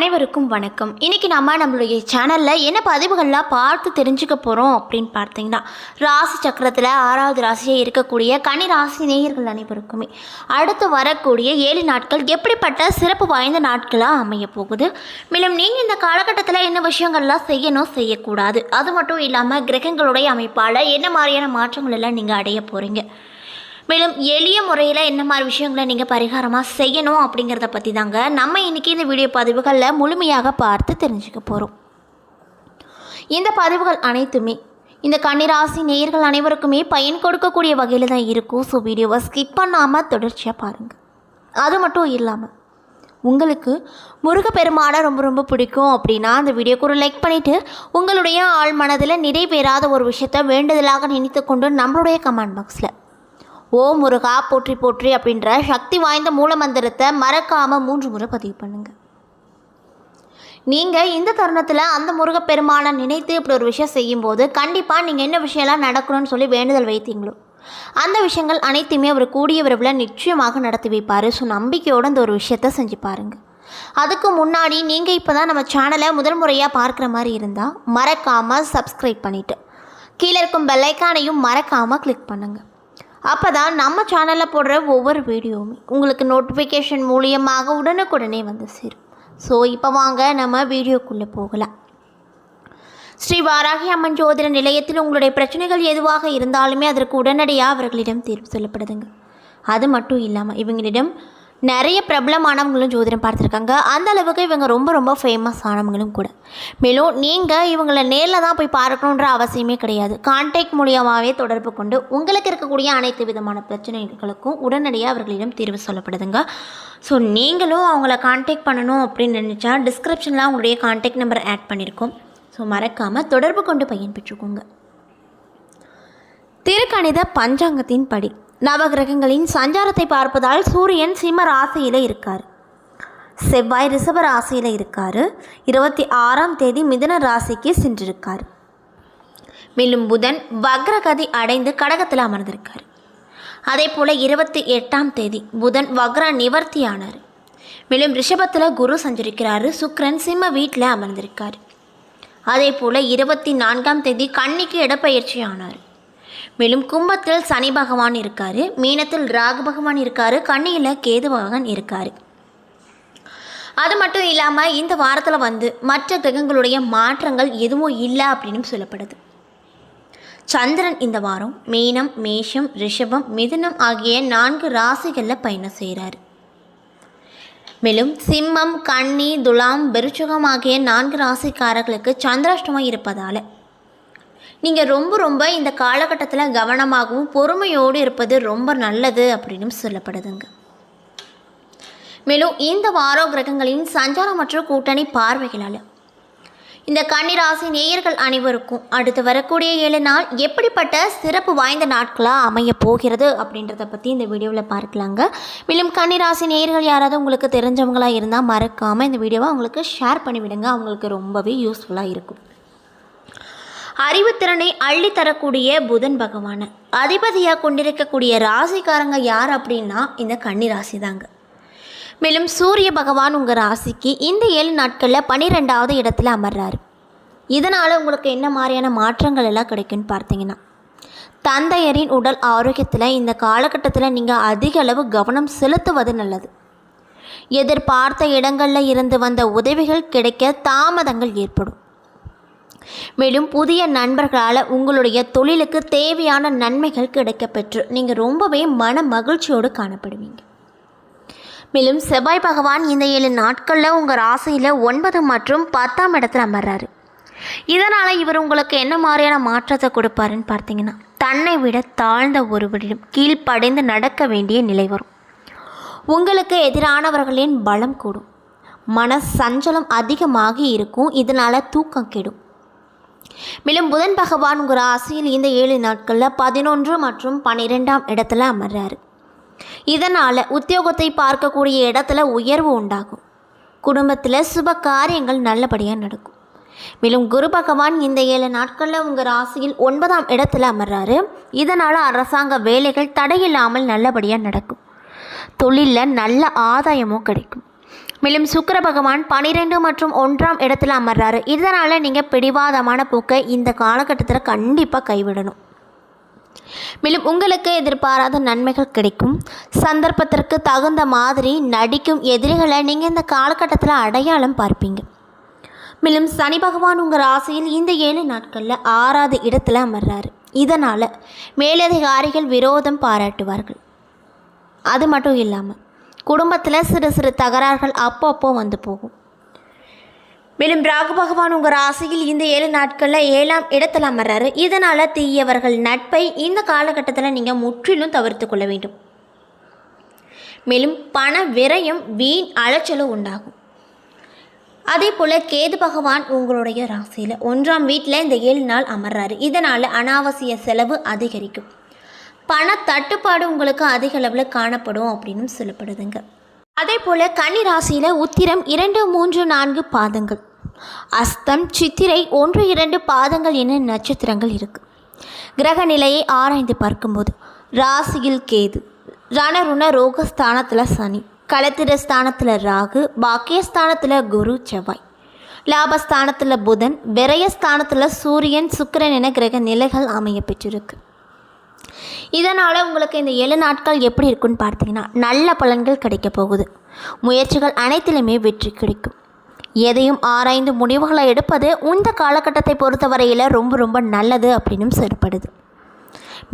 அனைவருக்கும் வணக்கம். இன்னைக்கு நம்ம நம்மளுடைய சேனலில் என்ன பதிவுகள்லாம் பார்த்து தெரிஞ்சுக்க போகிறோம் அப்படின்னு பார்த்தீங்கன்னா ராசி சக்கரத்தில் ஆறாவது ராசியாக இருக்கக்கூடிய கனி ராசி நேயர்கள் அனைவருக்குமே அடுத்து வரக்கூடிய ஏழு நாட்கள் எப்படிப்பட்ட சிறப்பு வாய்ந்த நாட்களாக அமைய போகுது? மேலும் நீங்கள் இந்த காலகட்டத்தில் என்ன விஷயங்கள்லாம் செய்யணும் செய்யக்கூடாது. அது மட்டும் இல்லாமல் கிரகங்களுடைய அமைப்பால் என்ன மாதிரியான மாற்றங்கள் எல்லாம் நீங்கள் அடைய போகிறீங்க மேலும் எளிய முறையில் என்ன மாதிரி விஷயங்களை நீங்கள் பரிகாரமாக செய்யணும் அப்படிங்கிறத பற்றி தாங்க நம்ம இன்றைக்கி இந்த வீடியோ பதிவுகளில் முழுமையாக பார்த்து தெரிஞ்சுக்க போகிறோம் இந்த பதிவுகள் அனைத்துமே இந்த கன்னிராசி நேயர்கள் அனைவருக்குமே பயன் கொடுக்கக்கூடிய வகையில் தான் இருக்கும். ஸோ வீடியோவை ஸ்கிப் பண்ணாமல் தொடர்ச்சியாக பாருங்கள் அது மட்டும் இல்லாமல் உங்களுக்கு முருகப்பெருமானை ரொம்ப ரொம்ப பிடிக்கும் அப்படின்னா அந்த வீடியோக்கு ஒரு லைக் பண்ணிவிட்டு உங்களுடைய ஆள் மனதில் நிறைவேறாத ஒரு விஷயத்தை வேண்டுதலாக நினைத்து கொண்டு நம்மளுடைய கமெண்ட் பாக்ஸில் ஓ முருகா போற்றி போற்றி அப்படின்ற சக்தி வாய்ந்த மூலமந்திரத்தை மறக்காமல் மூன்று முறை பதிவு பண்ணுங்கள் நீங்கள் இந்த தருணத்தில் அந்த முருகப்பெருமானை நினைத்து இப்படி ஒரு விஷயம் செய்யும்போது கண்டிப்பாக நீங்கள் என்ன விஷயம்லாம் நடக்கணும்னு சொல்லி வேண்டுதல் வைத்தீங்களோ அந்த விஷயங்கள் அனைத்தையுமே அவர் கூடிய விரைவில் நிச்சயமாக நடத்தி வைப்பார். ஸோ நம்பிக்கையோடு இந்த ஒரு விஷயத்த செஞ்சு பாருங்கள் அதுக்கு முன்னாடி நீங்கள் இப்போ தான் நம்ம சேனலை முதல் முறையாக பார்க்குற மாதிரி இருந்தால் மறக்காமல் சப்ஸ்கிரைப் பண்ணிவிட்டு கீழே இருக்கும் பெல்லைக்கானையும் மறக்காமல் கிளிக் பண்ணுங்கள் அப்போ தான் நம்ம சேனலில் போடுற ஒவ்வொரு வீடியோவுமே உங்களுக்கு நோட்டிஃபிகேஷன் மூலியமாக உடனுக்குடனே வந்து சேரும். ஸோ இப்போ வாங்க நம்ம வீடியோக்குள்ளே போகலாம். ஸ்ரீ வாராகி அம்மன் ஜோதிட நிலையத்தில் உங்களுடைய பிரச்சனைகள் எதுவாக இருந்தாலுமே அதற்கு உடனடியாக அவர்களிடம் தீர்வு சொல்லப்படுதுங்க. அது மட்டும் இல்லாமல் இவங்களிடம் நிறைய பிரபலமானவங்களும் ஜோதிடம் பார்த்துருக்காங்க. அந்த அளவுக்கு இவங்க ரொம்ப ரொம்ப ஃபேமஸ் ஆனவங்களும் கூட. மேலும் நீங்கள் இவங்களை நேரில் தான் போய் பார்க்கணுன்ற அவசியமே கிடையாது. கான்டாக்ட் மூலியமாகவே தொடர்பு கொண்டு உங்களுக்கு இருக்கக்கூடிய அனைத்து விதமான பிரச்சனைகளுக்கும் உடனடியாக அவர்களிடம் தீர்வு சொல்லப்படுதுங்க. ஸோ நீங்களும் அவங்கள கான்டாக்ட் பண்ணணும் அப்படின்னு நினச்சா டிஸ்கிரிப்ஷனில் அவங்களுடைய கான்டாக்ட் நம்பர் ஆட் பண்ணியிருக்கோம் ஸோ மறக்காமல் தொடர்பு கொண்டு பயன் பெற்றுக்கோங்க. திருக்கணித பஞ்சாங்கத்தின் படி நவகிரகங்களின் சஞ்சாரத்தை பார்ப்பதால் சூரியன் சிம்ம ராசியில் இருக்கார். செவ்வாய் ரிஷப ராசியில் இருக்கார். இருபத்தி ஆறாம் தேதி மிதுன ராசிக்கு சென்றிருக்கார். மேலும் புதன் வக்ரகதி அடைந்து கடகத்தில் அமர்ந்திருக்கார். அதே போல் இருபத்தி எட்டாம் தேதி புதன் வக்ர நிவர்த்தி ஆனார் மேலும் ரிஷபத்தில் குரு சஞ்சரிக்கிறாரு. சுக்ரன் சிம்ம வீட்டில் அமர்ந்திருக்கார். அதே போல் இருபத்தி நான்காம் தேதி கன்னிக்கு இடப்பெயர்ச்சி ஆனார் மேலும் கும்பத்தில் சனி பகவான் இருக்கார். மீனத்தில் ராகு பகவான் இருக்கார். கண்ணியில் கேது பகவான் இருக்கார். அது மட்டும் இல்லாமல் இந்த வாரத்தில் வந்து மற்ற கிரகங்களுடைய மாற்றங்கள் எதுவும் இல்லை அப்படின்னு சொல்லப்படுது. சந்திரன் இந்த வாரம் மீனம் மேஷம் ரிஷபம் மிதுனம் ஆகிய நான்கு ராசிகளில் பயணம் செய்கிறார் மேலும் சிம்மம் கன்னி துலாம் பெருச்சுகம் ஆகிய நான்கு ராசிக்காரர்களுக்கு சந்திராஷ்டமம் இருப்பதால் நீங்கள் ரொம்ப ரொம்ப இந்த காலகட்டத்தில் கவனமாகவும் பொறுமையோடு இருப்பது ரொம்ப நல்லது அப்படின்னு சொல்லப்படுதுங்க. மேலும் இந்த வாரோ கிரகங்களின் சஞ்சாரம் மற்றும் கூட்டணி பார்வைகளால். இந்த கன்னிராசி நேயர்கள் அனைவருக்கும் அடுத்து வரக்கூடிய ஏழு நாள் எப்படிப்பட்ட சிறப்பு வாய்ந்த நாட்களாக அமைய போகிறது அப்படின்றத பற்றி இந்த வீடியோவில் பார்க்கலாங்க. மேலும் கன்னிராசி நேயர்கள் யாராவது உங்களுக்கு தெரிஞ்சவங்களாக இருந்தால் மறக்காமல் இந்த வீடியோவை அவங்களுக்கு ஷேர் பண்ணிவிடுங்க. அவங்களுக்கு ரொம்பவே யூஸ்ஃபுல்லாக இருக்கும். அறிவுத்திறனை அள்ளி தரக்கூடிய புதன் பகவானை. அதிபதியாக கொண்டிருக்கக்கூடிய ராசிக்காரங்க யார் அப்படின்னா இந்த கன்னி ராசி தாங்க மேலும் சூரிய பகவான் உங்கள் ராசிக்கு இந்த ஏழு நாட்களில் பன்னிரெண்டாவது இடத்துல அமர்றாரு. இதனால் உங்களுக்கு என்ன மாதிரியான மாற்றங்கள் எல்லாம் கிடைக்குன்னு பார்த்தீங்கன்னா தந்தையரின் உடல் ஆரோக்கியத்தில் இந்த காலகட்டத்தில் நீங்கள் அதிக அளவு கவனம் செலுத்துவது நல்லது. எதிர்பார்த்த இடங்களில் இருந்து வந்த உதவிகள் கிடைக்க தாமதங்கள் ஏற்படும். மேலும் புதிய நண்பர்களால் உங்களுடைய தொழிலுக்கு தேவையான நன்மைகள் கிடைக்கப்பெற்று நீங்கள் ரொம்பவே மன மகிழ்ச்சியோடு காணப்படுவீங்க. மேலும் செவ்வாய் பகவான் இந்த ஏழு நாட்களில் உங்கள் ராசியில் ஒன்பது மற்றும் பத்தாம் இடத்துல அமர்றாரு. இதனால் இவர் உங்களுக்கு என்ன மாதிரியான மாற்றத்தை கொடுப்பாருன்னு பார்த்தீங்கன்னா தன்னை விட தாழ்ந்த ஒருவரிடம் கீழ்ப்படைந்து நடக்க வேண்டிய நிலை வரும். உங்களுக்கு எதிரானவர்களின் பலம் கூடும். மன சஞ்சலம் அதிகமாகி இருக்கும். இதனால் தூக்கம் கெடும். மேலும் புதன் பகவான் உங்கள் ராசியில் இந்த ஏழு நாட்களில் பதினொன்று மற்றும் பன்னிரெண்டாம் இடத்துல அமர்றாரு. இதனால் உத்தியோகத்தை பார்க்கக்கூடிய இடத்துல உயர்வு உண்டாகும். குடும்பத்தில் சுப காரியங்கள் நல்லபடியாக நடக்கும். மேலும் குரு பகவான் இந்த ஏழு நாட்களில் உங்கள் ராசியில் ஒன்பதாம் இடத்துல அமர்றாரு. இதனால் அரசாங்க வேலைகள் தடையில்லாமல் நல்லபடியாக நடக்கும். தொழிலில் நல்ல ஆதாயமும் கிடைக்கும். மேலும் சுக்கர பகவான் பனிரெண்டு மற்றும் ஒன்றாம் இடத்துல அமர்றாரு. இதனால் நீங்கள் பிடிவாதமான போக்கை இந்த காலகட்டத்தில் கண்டிப்பாக கைவிடணும். மேலும் உங்களுக்கு எதிர்பாராத நன்மைகள் கிடைக்கும். சந்தர்ப்பத்திற்கு தகுந்த மாதிரி நடிக்கும் எதிரிகளை நீங்கள் இந்த காலகட்டத்தில் அடையாளம் பார்ப்பீங்க. மேலும் சனி பகவான் உங்கள் ராசியில் இந்த ஏழு நாட்களில் ஆறாவது இடத்துல அமர்றாரு. இதனால் மேலதிகாரிகள் விரோதம் பாராட்டுவார்கள். அது மட்டும் இல்லாமல் குடும்பத்தில் சிறு சிறு தகராறுகள் அப்பப்போ வந்து போகும். மேலும் ராகு பகவான் உங்கள் ராசியில் இந்த ஏழு நாட்களில் ஏழாம் இடத்துல அமர்றாரு. இதனால் தீயவர்கள் நட்பை இந்த காலகட்டத்தில் நீங்கள் முற்றிலும் தவிர்த்து கொள்ள வேண்டும். மேலும் பண விரயம் வீண் அலைச்சலும் உண்டாகும். அதே போல் கேது பகவான் உங்களுடைய ராசியில் ஒன்றாம் வீட்டில் இந்த ஏழு நாள் அமர்றாரு. இதனால் அனாவசிய செலவு அதிகரிக்கும். பண தட்டுப்பாடு உங்களுக்கு அதிக அளவில் காணப்படும் அப்படின்னு சொல்லப்படுதுங்க. அதே போல் கன்னி ராசியில் உத்திரம் இரண்டு மூன்று நான்கு பாதங்கள். அஸ்தம் சித்திரை ஒன்று இரண்டு பாதங்கள் என நட்சத்திரங்கள் இருக்குது கிரக நிலையை ஆராய்ந்து பார்க்கும்போது ராசியில் கேது ரணருண ரோகஸ்தானத்தில் சனி களத்திர ஸ்தானத்தில் ராகு பாக்கியஸ்தானத்தில் குரு செவ்வாய். லாபஸ்தானத்தில் புதன் விரயஸ்தானத்தில் சூரியன் சுக்கிரன் என கிரக நிலைகள் அமைய பெற்றிருக்கு. இதனால் உங்களுக்கு இந்த ஏழு நாட்கள் எப்படி இருக்குன்னு பார்த்தீங்கன்னா நல்ல பலன்கள் கிடைக்க போகுது. முயற்சிகள் அனைத்திலுமே வெற்றி கிடைக்கும். எதையும் ஆராய்ந்து முடிவுகளை எடுப்பது இந்த காலகட்டத்தை பொறுத்தவரையில் ரொம்ப ரொம்ப நல்லது அப்படின்னும் செயற்படுது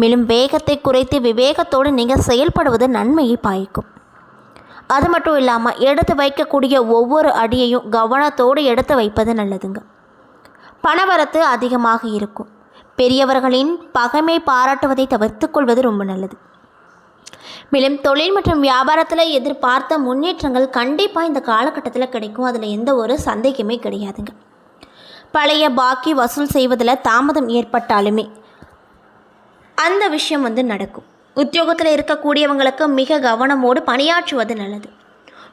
மேலும் வேகத்தை குறைத்து விவேகத்தோடு நீங்கள் செயல்படுவது நன்மையை பாய்க்கும் அது மட்டும் இல்லாமல் எடுத்து வைக்கக்கூடிய ஒவ்வொரு அடியையும் கவனத்தோடு எடுத்து வைப்பது நல்லதுங்க. பணவரத்து அதிகமாக இருக்கும். பெரியவர்களின் பகைமை பாராட்டுவதை தவிர்த்து கொள்வது ரொம்ப நல்லது. மேலும் தொழில் மற்றும் வியாபாரத்தில் எதிர்பார்த்த முன்னேற்றங்கள் கண்டிப்பாக இந்த காலகட்டத்தில் கிடைக்கும். அதில் எந்த ஒரு சந்தேகமே கிடையாதுங்க. பழைய பாக்கி வசூல் செய்வதில் தாமதம் ஏற்பட்டாலுமே அந்த விஷயம் வந்து நடக்கும். உத்தியோகத்தில் இருக்கக்கூடியவங்களுக்கு மிக கவனமோடு பணியாற்றுவது நல்லது.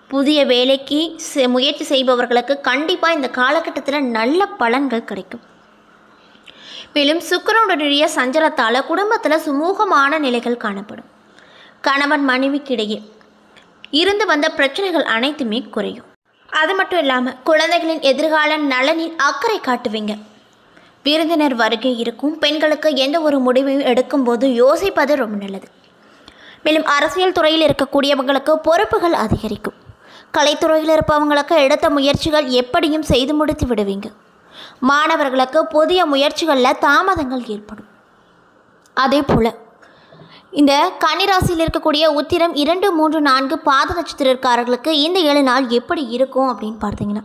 புதிய வேலைக்கு செ- முயற்சி செய்பவர்களுக்கு கண்டிப்பாக இந்த காலகட்டத்தில் நல்ல பலன்கள் கிடைக்கும். மேலும் சுக்கிரனுடைய சஞ்சலத்தால் குடும்பத்தில் சுமூகமான நிலைகள் காணப்படும். கணவன் மனைவிக்கிடையே இருந்து வந்த பிரச்சனைகள் அனைத்துமே குறையும். அது மட்டும் இல்லாமல் குழந்தைகளின் எதிர்கால நலனில் அக்கறை காட்டுவீங்க. விருந்தினர் வருகை இருக்கும் பெண்களுக்கு எந்த ஒரு முடிவையும் எடுக்கும்போது யோசிப்பது ரொம்ப நல்லது. மேலும் அரசியல் துறையில் இருக்கக்கூடியவங்களுக்கு பொறுப்புகள் அதிகரிக்கும். கலைத்துறையில் இருப்பவங்களுக்கு எடுத்த முயற்சிகள் எப்படியும் செய்து முடித்து விடுவீங்க. மாணவர்களுக்கு புதிய முயற்சிகளில் தாமதங்கள் ஏற்படும். அதே போல் இந்த கன்னிராசியில் இருக்கக்கூடிய உத்திரம் இரண்டு மூன்று நான்கு பாத நட்சத்திரக்காரர்களுக்கு இந்த ஏழு நாள் எப்படி இருக்கும் அப்படின்னு பார்த்தீங்கன்னா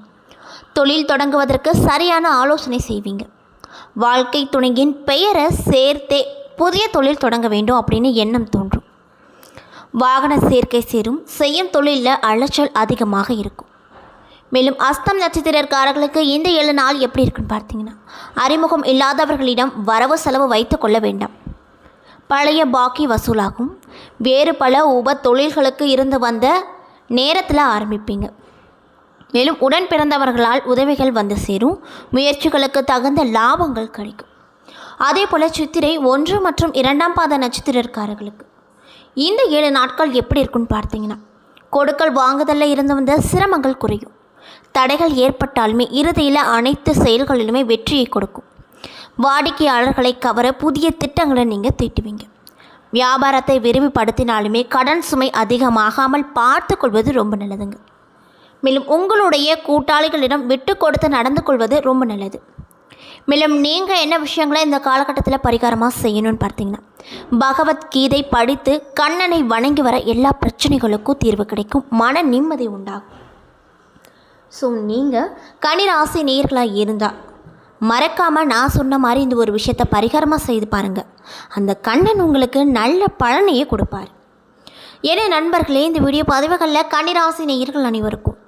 தொழில் தொடங்குவதற்கு சரியான ஆலோசனை செய்வீங்க. வாழ்க்கை துணையின் பெயரை சேர்த்தே புதிய தொழில் தொடங்க வேண்டும் அப்படின்னு எண்ணம் தோன்றும். வாகன சேர்க்கை சேரும் செய்யும் தொழிலில் அலைச்சல் அதிகமாக இருக்கும். மேலும் அஸ்தம் நட்சத்திரக்காரர்களுக்கு இந்த ஏழு நாள் எப்படி இருக்குன்னு பார்த்தீங்கன்னா அறிமுகம் இல்லாதவர்களிடம் வரவு செலவு வைத்து கொள்ள வேண்டாம். பழைய பாக்கி வசூலாகும். வேறு பல உப தொழில்களுக்கு இருந்து வந்த நேரத்தில் ஆரம்பிப்பீங்க. மேலும் உடன் பிறந்தவர்களால் உதவிகள் வந்து சேரும். முயற்சிகளுக்கு தகுந்த லாபங்கள் கிடைக்கும். அதே போல் சித்திரை ஒன்று மற்றும் இரண்டாம் பாத நட்சத்திரக்காரர்களுக்கு இந்த ஏழு நாட்கள் எப்படி இருக்குன்னு பார்த்தீங்கன்னா கொடுக்கல் வாங்குதலில் இருந்து வந்த சிரமங்கள் குறையும். தடைகள் ஏற்பட்டாலுமே இறுதியில் அனைத்து செயல்களிலுமே வெற்றியை கொடுக்கும். வாடிக்கையாளர்களை கவர புதிய திட்டங்களை நீங்கள் தீட்டுவீங்க. வியாபாரத்தை விரிவுபடுத்தினாலுமே கடன் சுமை அதிகமாகாமல் பார்த்து கொள்வது ரொம்ப நல்லதுங்க. மேலும் உங்களுடைய கூட்டாளிகளிடம் விட்டு கொடுத்து நடந்து கொள்வது ரொம்ப நல்லது. மேலும் நீங்கள் என்ன விஷயங்களை இந்த காலகட்டத்தில் பரிகாரமாக செய்யணும்னு பார்த்தீங்கன்னா பகவத்கீதை படித்து கண்ணனை வணங்கி வர எல்லா பிரச்சனைகளுக்கும் தீர்வு கிடைக்கும். மன நிம்மதி உண்டாகும். ஸோ நீங்கள் கனிராசி நேர்களாக இருந்தால் மறக்காமல் நான் சொன்ன மாதிரி இந்த ஒரு விஷயத்தை பரிகாரமாக செய்து பாருங்கள் அந்த கண்ணன் உங்களுக்கு நல்ல பலனையே கொடுப்பார். ஏன்னா நண்பர்களே இந்த வீடியோ பதிவுகளில் கன்னிராசி நேயர்கள் அனைவருக்கும்.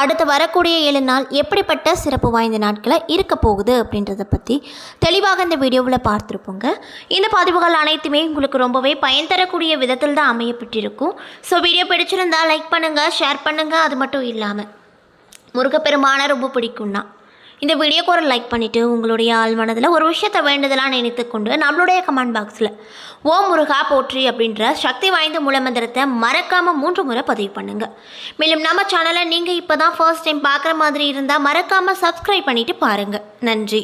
அடுத்து வரக்கூடிய ஏழு நாள் எப்படிப்பட்ட சிறப்பு வாய்ந்த நாட்களை இருக்க போகுது அப்படின்றத பற்றி தெளிவாக இந்த வீடியோவில் பார்த்துருப்போங்க. இந்த பதிவுகள் அனைத்துமே உங்களுக்கு ரொம்பவே பயன் தரக்கூடிய விதத்தில் தான் அமையப்பட்டிருக்கும். ஸோ வீடியோ பிடிச்சிருந்தா லைக் பண்ணுங்கள் ஷேர் பண்ணுங்கள் அது மட்டும் இல்லாமல் முருகப்பெருமானை ரொம்ப பிடிக்கும்னா. இந்த வீடியோக்கு ஒரு லைக் பண்ணிவிட்டு உங்களுடைய ஆள் மனதில் ஒரு விஷயத்தை வேண்டுதலாக நினைத்து கொண்டு நம்மளுடைய கமெண்ட் பாக்ஸில் ஓம் முருகா போற்றி அப்படின்ற சக்தி வாய்ந்த மூலமந்திரத்தை மறக்காமல் மூன்று முறை பதிவு பண்ணுங்கள் மேலும் நம்ம சேனலை நீங்கள் இப்போ தான் ஃபர்ஸ்ட் டைம் பார்க்குற மாதிரி இருந்தால் மறக்காமல் சப்ஸ்கிரைப் பண்ணிவிட்டு பாருங்கள் நன்றி.